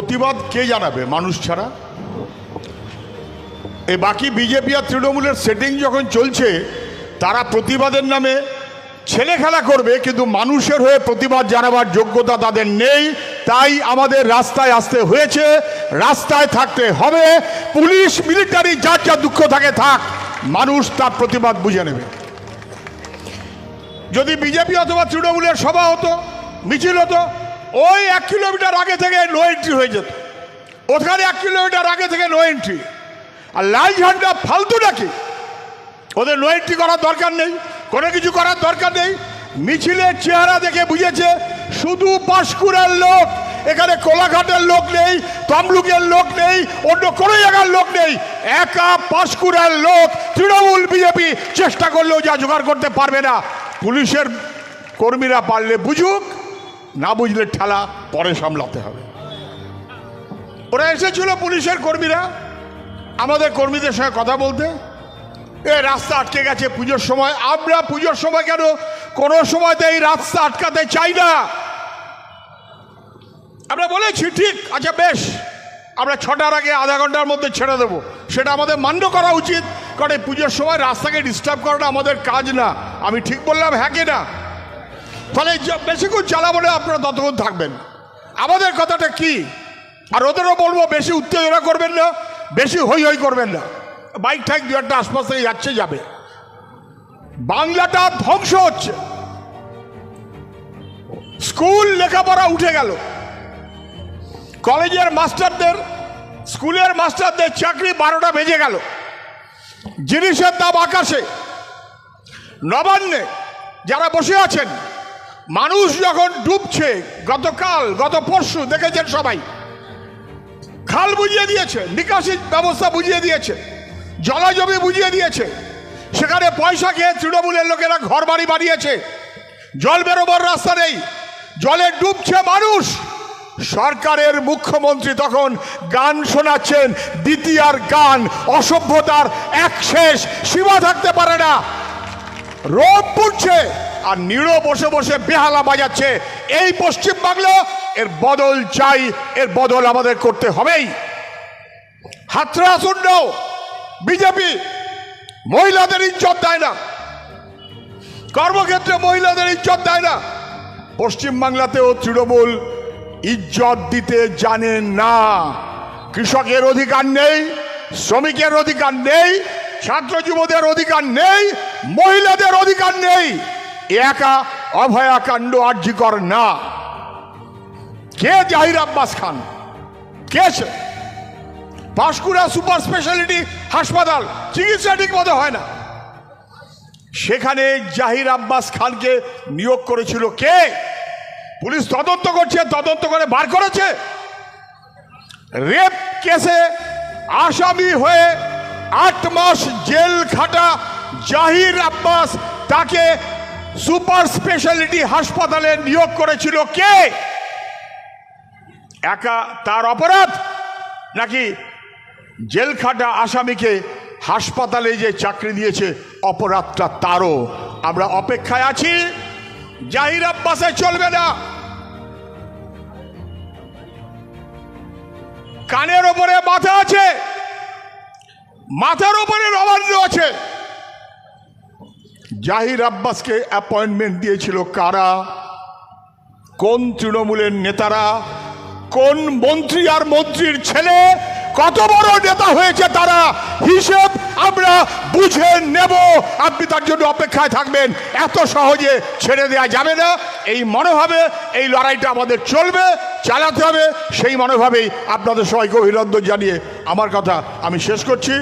প্রতিবাদ কে জানাবে? মানুষ ছাড়া? এই বাকি বিজেপি আর তৃণমূলের সেটিং যখন চলছে, তারা প্রতিবাদের নামে ছেলে খেলা করবে, কিন্তু মানুষের হয়ে প্রতিবাদ জানাবার যোগ্যতা তাদের নেই। তাই আমাদের রাস্তায় আসতে হয়েছে, রাস্তায় থাকতে হবে। পুলিশ মিলিটারি যার যা দুঃখ থাকে থাক, মানুষ তার প্রতিবাদ বুঝে নেবে। যদি বিজেপি অথবা তৃণমূলের সভা হতো, মিছিল হতো ওই এক কিলোমিটার আগে থেকে নো এন্ট্রি হয়ে যেত। ওখানে এক কিলোমিটার আগে থেকে নো এন্ট্রি আর লাল ঝান্ডা ফালতু নাকি? ওদের নো এন্ট্রি করার দরকার নেই, কোনো কিছু করার দরকার নেই। মিছিলের চেহারা দেখে বুঝেছে, শুধু পাঁশকুড়ার লোক, এখানে কোলাঘাটের লোক নেই, তমলুকের লোক নেই, অন্য কোনো জায়গার লোক নেই। একা পাঁশকুড়ার লোক তৃণমূল বিজেপি চেষ্টা করলেও যা জোগাড় করতে পারবে না। পুলিশের কর্মীরা পারলে বুঝুক না বুঝলে ঠেলা পরে সামলাতে হবে। ওরা এসেছিল পুলিশের কর্মীরা। আমাদের কর্মীদের সঙ্গে কথা বলতে। এ রাস্তা আটকে গেছে পুজোর সময়। আমরা পুজোর সময় কেন? কোনো সময়তে এই রাস্তা আটকাতে চাই না। আমরা বলেছি, ঠিক আচ্ছা বেশ, আমরা ছটার আগে আধা ঘণ্টার মধ্যে ছেড়ে দেবো। সেটা আমাদের মান্য করা উচিত। কারণ এই পুজোর সময় রাস্তাকে ডিস্টার্ব করাটা আমাদের কাজ না। আমি ঠিক বললাম হ্যাঁ না? ফলে বেশিক্ষণ চালাবো না আপনারা ততক্ষণ থাকবেন। আমাদের কথাটা কি? আর ওদেরও বলব, বেশি উত্তেজনা করবেন না, বেশি হই হই করবেন না। বাইক ঠাইক দু একটা আশপাশ থেকে যাচ্ছে, যাবে। বাংলাটা ধ্বংস হচ্ছে। স্কুল লেখাপড়া উঠে গেল। কলেজের মাস্টারদের, স্কুলের মাস্টারদের চাকরি বারোটা বেজে গেল। জিনিসের দাম আকাশে। নবান্নে যারা বসে আছেন মানুষ যখন ডুবছে, গতকাল, গত পরশু, দেখেছেন সবাই? খাল বুঝিয়ে দিয়েছে, নিকাশি ব্যবস্থা বুঝিয়ে দিয়েছে, জলাজমি বুঝিয়ে দিয়েছে। সেখানে পয়সা খেয়ে তৃণমূলের লোকেরা ঘর বাড়ি বানিয়েছে। জল বেরোবার রাস্তা নেই। জলে ডুবছে মানুষ। সরকারের মুখ্যমন্ত্রী তখন গান শোনাচ্ছেন, দ্বিতীয়ার গান, অসভ্যতার এক শেষ, সীমা থাকতে পারে না। রোদ পুড়ছে। আর নিড়ো বসে বসে বেহালা বাজাচ্ছে। এই পশ্চিম বাংলা, এর বদল চাই, এর বদল আমাদের করতে হবেই। হাতরা শূন্য বিজেপি, মহিলাদের ইজ্জত দেয় না। কর্মক্ষেত্রে মহিলাদের ইজ্জত দেয় না। পশ্চিম বাংলাতেও তৃণমূল ইজ্জত দিতে জানে না। কৃষকের অধিকার নেই, শ্রমিকের অধিকার নেই, ছাত্র যুবদের অধিকার নেই, মহিলাদের অধিকার নেই। একা অভয়াকাণ্ড আর্যিকর না। কে জাহির আব্বাস খান? কে সে? পাঁশকুড়া সুপার স্পেশালিটি হাসপাতাল, চিকিৎসা ঠিক মতো হয় না। সেখানে জাহির আব্বাস খানকে নিয়োগ করেছিল কে? পুলিশ তদন্ত করছে, তদন্ত করে বার করেছে। রেপ কেসে আসামি হয়ে আট মাস জেল খাটা জাহির আব্বাস তাকে সুপার স্পেশালিটি হাসপাতালে নিয়োগ করেছিল কে? একা তার অপরাধ? নাকি জেল খাটা আসামিকে হাসপাতালে যে চাকরি দিয়েছে, অপরাধটা তারও? আমরা অপেক্ষায় আছি। জাহির আব্বাসে চলবে না। কানের ওপরে মাথা আছে। মাথার ওপরে নবান্ন আছে। জাহির আব্বাসকে অ্যাপয়েন্টমেন্ট দিয়েছিল কারা? কোন তৃণমূলের নেতারা? কোন মন্ত্রী আর মন্ত্রীর ছেলে? কত বড় নেতা হয়েছে তারা? হিসেব আমরা বুঝে নেব। আপনি তার জন্য অপেক্ষায় থাকবেন। এত সহজে ছেড়ে দেয়া যাবে না। এই মনোভাবে এই লড়াইটা আমাদের চলবে, চালাতে হবে। সেই মনোভাবেই আপনাদের সবাইকে অভিনন্দন জানিয়ে আমার কথা আমি শেষ করছি।